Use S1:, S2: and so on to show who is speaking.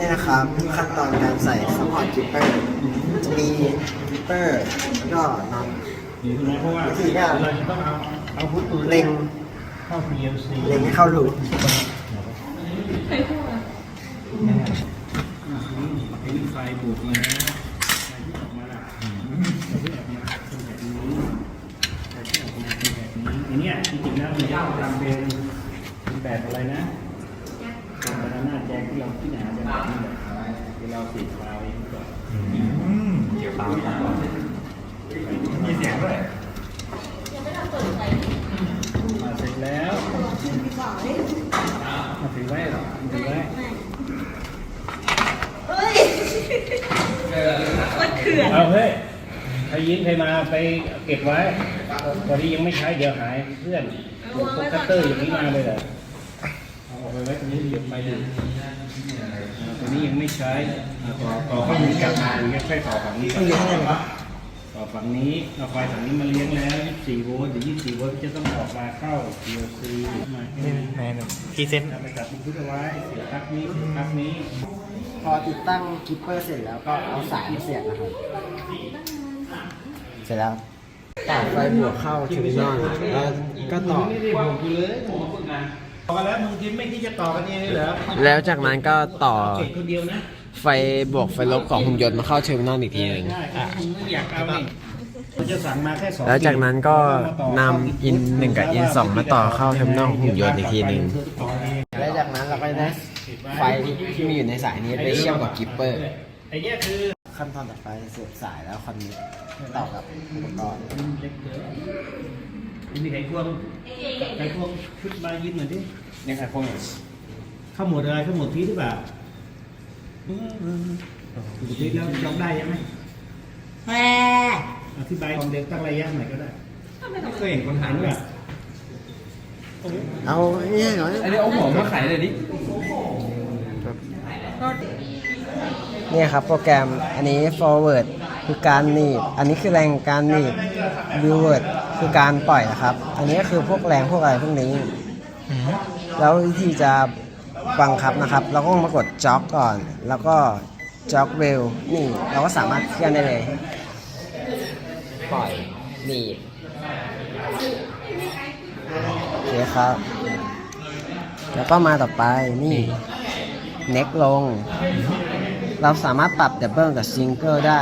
S1: นี่นะครับขั้นตอนการใส่ซัพพอร์ตจิปเปอร์จะมีจิปเปอร์แล้วก็น็อต
S2: ดีขึ้นไหมเพราะว่า
S1: วิธีการ
S2: เอาเอาพุทตัว
S1: เล็ง
S2: เล็
S1: งให้เข้ารู
S2: ไฟบวกมาอันนี้จริงๆแล้วมันทำเป็นเป็นแบบอะไรนะเป็นบานาน่าแจ็คที่เราที่ไหนจะแบบนี้แบบที่เราติดไฟก่อน
S3: เกี่ยวตามมีเสียงด้วย
S2: มาเสร็จแล้วมาถือไว้เหรอมาถือไว้เอาเฮ้ยใครยิ้มใครมาไปเก็บไว้ตอนนี้ยังไม่ใช้เดี๋ยวหายเพื่อนพวกคัตเตอร์อย่างนี้มาเลยเหรอเอาออก ไปไว้ตรงนี้เดี๋ยวไปดูตรงนี้ยังไม่ใช้เอาต่อต่อข้อมูลกลับมาอย่างเงี้ยค่อยต่อฝั่งนี้ก่อนต่อฝั่งนี้เอาไฟฝั่งนี้มาเลี้ยงแล้ว24โวลต์หรือ24โวลต์จะต้องออกมาเข้า PLC มาให้
S3: พรีเซนต์
S2: เอาไปตัดเป็นพุทธไว้เสียบปลั๊กนี้ปลั๊กนี้
S1: พอติดตั้งจิปเปอร์เสร็จแล้วก็เอาสายมาเสียบนะครับเสร็จแล้วต่อไฟบวกเข้าเทอร์มินอลแล้วก็ต่อ
S2: ไม่ได้บอกกูเลยผมฝึกงานต่อกันแล้วมึงคิดไม่คิดจะต่อกันเองเลยเหรอ
S1: แล้วจากนั้นก็ต่อ
S2: เก่งคนเดียวนะ
S1: ไฟบวกไฟลบของหุ่นยนต์มาเข้าเทอร์มินอลอีกทีหนึ่ง
S2: ใช่มึงไม่อยากเอานี่เราจะสั่งมาแค่สอง
S1: แล้วจากนั้นก็นำอินหนึ่งกับอินสองมาต่อเข้าเทอร์มินอลของหุ่นยนต์อีกทีหนึ่ง และจากนั้นเราก็จะได้ไฟที่มีอยู่ในสายนี้ไปเชื่อมกับกิปเปอร์
S2: ไอ้เนี้ยคือ
S1: ขั้นตอนต่อไปเสียบสายแล้วคอนเนคต่อกับอุปกรณ์
S2: เล็กเกิน อันนี้ไขควงไขควงชุดมายิ้มหน่อยดิ
S3: นี่ใครพวกนี้
S2: เข้าหมวดอะไรเข้าหมวดพีชหรือเปล่าปกติแล้วจำได้ใช่ไหมอธิบายความเร็วตั้งระยะหน่อยก็ได้
S3: ไม่เคยเห็นคนถ่าย
S2: เห็น
S3: ด้วย
S2: ป่ะ
S1: เอาเนี่ยเหรอ
S3: ไอ้นี่เอาหัวมาขายเลยดิ
S1: เนี่ยครับโปรแกรมอันนี้ forward คือการหนีบ อันนี้คือแรงการหนีบ backward คือการปล่อยนะครับ อันนี้ก็คือพวกแรงพวกอะไรพวกนี้แล้ววิธีจะบังคับนะครับ เราก็มากดจ็อกก่อน แล้วก็จ็อกเวลนี่ เราก็สามารถเคลื่อนได้เลย ปล่อยหนีบโอเคครับ แล้วก็มาต่อไปนี่เน็กลง เราสามารถปรับดับเบิลกับซิงเกิลได้